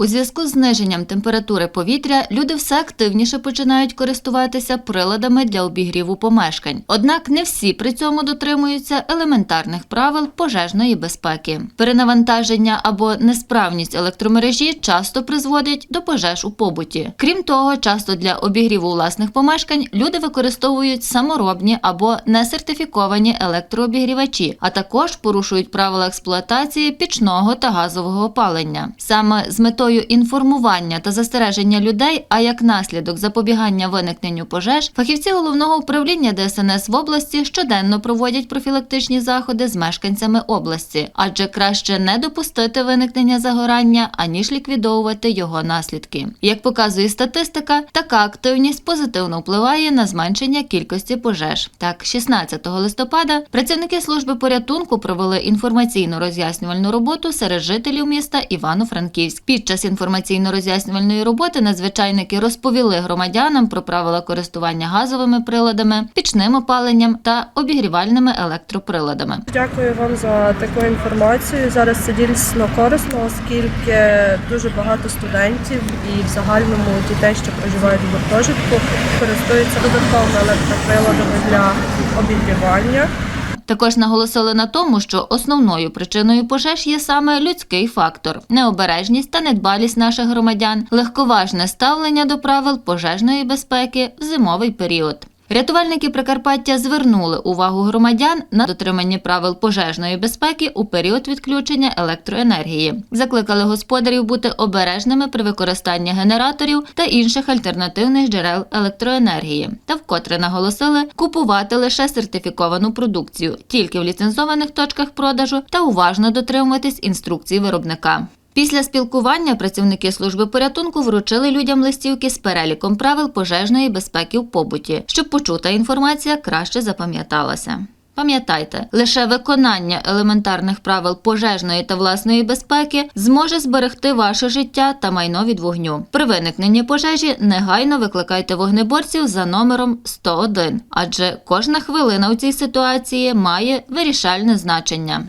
У зв'язку з зниженням температури повітря люди все активніше починають користуватися приладами для обігріву помешкань. Однак не всі при цьому дотримуються елементарних правил пожежної безпеки. Перенавантаження або несправність електромережі часто призводять до пожеж у побуті. Крім того, часто для обігріву власних помешкань люди використовують саморобні або несертифіковані електрообігрівачі, а також порушують правила експлуатації пічного та газового опалення. Саме з метою інформування та застереження людей, а як наслідок запобігання виникненню пожеж, фахівці головного управління ДСНС в області щоденно проводять профілактичні заходи з мешканцями області, адже краще не допустити виникнення загорання, аніж ліквідовувати його наслідки. Як показує статистика, така активність позитивно впливає на зменшення кількості пожеж. Так, 16 листопада працівники служби порятунку провели інформаційно роз'яснювальну роботу серед жителів міста Івано-Франківськ. Під час інформаційно-роз'яснювальної роботи надзвичайники розповіли громадянам про правила користування газовими приладами, пічним опаленням та обігрівальними електроприладами. Дякую вам за таку інформацію. Зараз це дійсно корисно, оскільки дуже багато студентів і в загальному дітей, що проживають в гуртожитку, користуються додатковими електроприладами для обігрівання. Також наголосили на тому, що основною причиною пожеж є саме людський фактор, необережність та недбалість наших громадян, легковажне ставлення до правил пожежної безпеки в зимовий період. Рятувальники Прикарпаття звернули увагу громадян на дотримання правил пожежної безпеки у період відключення електроенергії. Закликали господарів бути обережними при використанні генераторів та інших альтернативних джерел електроенергії. Та вкотре наголосили купувати лише сертифіковану продукцію тільки в ліцензованих точках продажу та уважно дотримуватись інструкцій виробника. Після спілкування працівники служби порятунку вручили людям листівки з переліком правил пожежної безпеки в побуті, щоб почута інформація краще запам'яталася. Пам'ятайте, лише виконання елементарних правил пожежної та власної безпеки зможе зберегти ваше життя та майно від вогню. При виникненні пожежі негайно викликайте вогнеборців за номером 101, адже кожна хвилина у цій ситуації має вирішальне значення.